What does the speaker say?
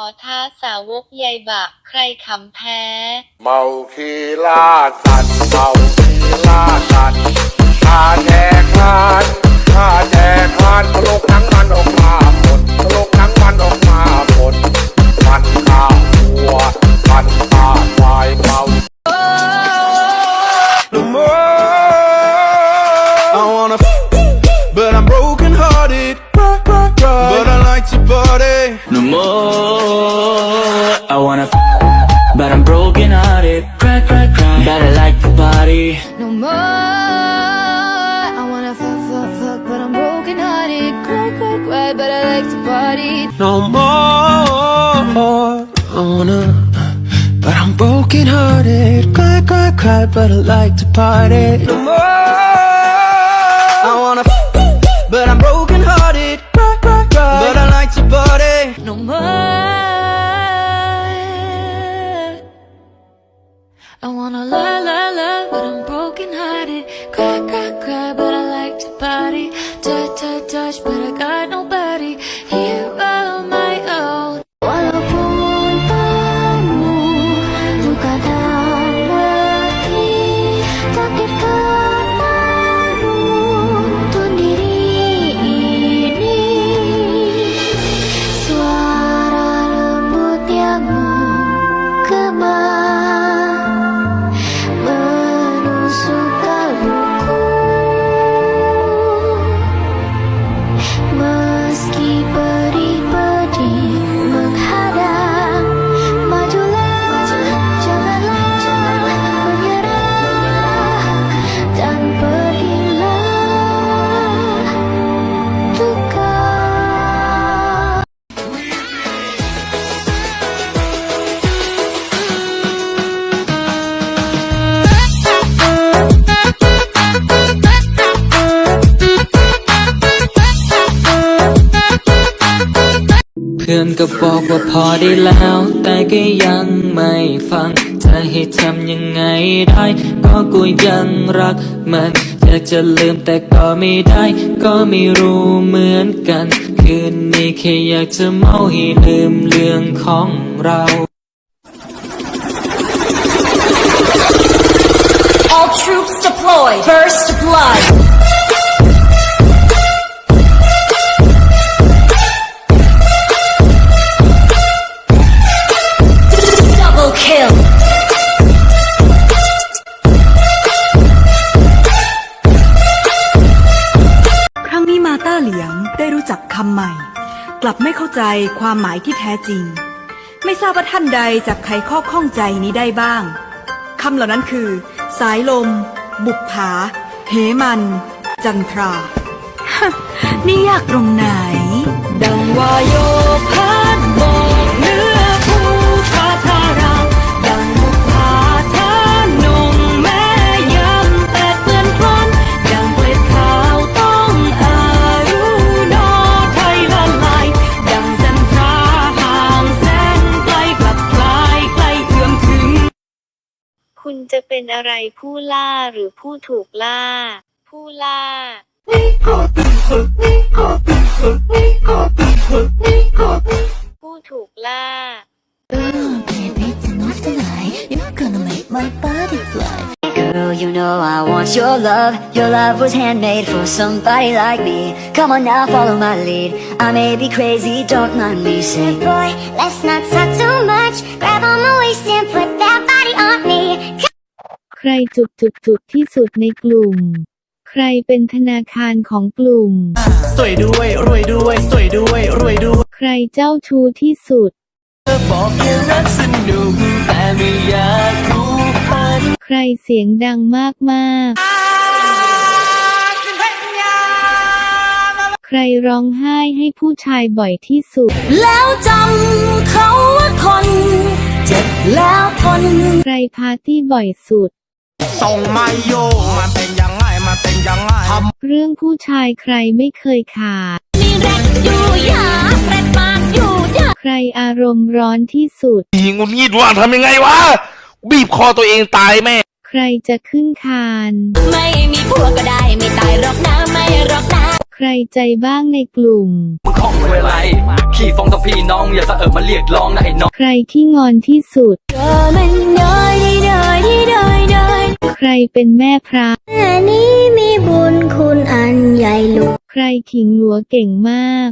อท้าสาวกยายบะใครขำแพ้ เมาคีล่าสัตว์เมาคีล่าสัตว์ข้าแจกทาน broken. Cry, cry, cry, but I like to party. No more. I wanna, but I'm broken hearted. Cry, cry, cry, but I like to party. No more. I wanna, but I'm broken hearted. Cry, cry, cry, but I like to party. No more. I wanna lie, พื่อนก็บอกว่าพอได้แล้ว แต่ก็ยังไม่ฟัง จะให้ทำยังไงได้ ก็กูยังรักมัน อยากจะลืมแต่ก็ไม่ได้ ก็ไม่รู้เหมือนกัน คืนนี้แค่อยากจะเมาให้ลืมเรื่องของเรา All troops deployed. First blood. ต้าเหลียงได้รู้จักคำใหม่ กลับไม่เข้าใจความหมายที่แท้จริง ไม่ทราบว่าท่านใดจับไขข้อข้องใจนี้ได้บ้างคำเหล่านั้นคือ สายลม บุกผาเหมัน จันทราฮะนี่ยากตรงไหน ดังวายโยพัดบอ จะเป็นอะไรผู้ล่าหรือผู้ถูกล่า ผู้ล่าผู้ถูกล่า Girl, you know I want your love. Your love was handmade for somebody like me. Come on now, follow my lead. I may be crazy, don't mind me. Say, boy, let's not talk too much. Grab on my waist and put รจุกจุกจุกที่สุดในกลุ่ม ใครเป็นธนาคารของกลุ่ม สวยด้วยรวยด้วยสวยด้วยรวยด้วยใครเจ้าชู้ที่สุด บอกแค่รักสนุกแต่ไม่อยากรู้พันใครเสียงดังมากมากๆใครร้องไห้ให้ผู้ชายบ่อยที่สุด แล้วจำเขาว่าคน เจ็บแล้วทน ใครปาร์ตี้บ่อยสุด ส่งมโยมันเป็นยังไงมันเป็นยังไงเรื่องผู้ชายใครไม่เคยขาด มีแรดอยู่ยาแรดมากอยู่ยาใครอารมณ์ร้อนที่สุดยิงุนงีดว่ทำยังไงวะ บีบคอตัวเองตายแม่ ใครจะขึ้นคาน ไม่มีผัวก็ได้ไม่ตายหรอกนะไม่หรอกนะใครใจบ้างในกลุ่มมึงของเวลาขี้ฟองต้องพี่น้องอย่าสะเอิบมาเรียกร้องนะไอ้น้อง ใครที่งอนที่สุดเธอมันงอ ใครเป็นแม่พระ แม่นี้มีบุญคุณอันใหญ่หลวง ใครขิงหลัวเก่งมาก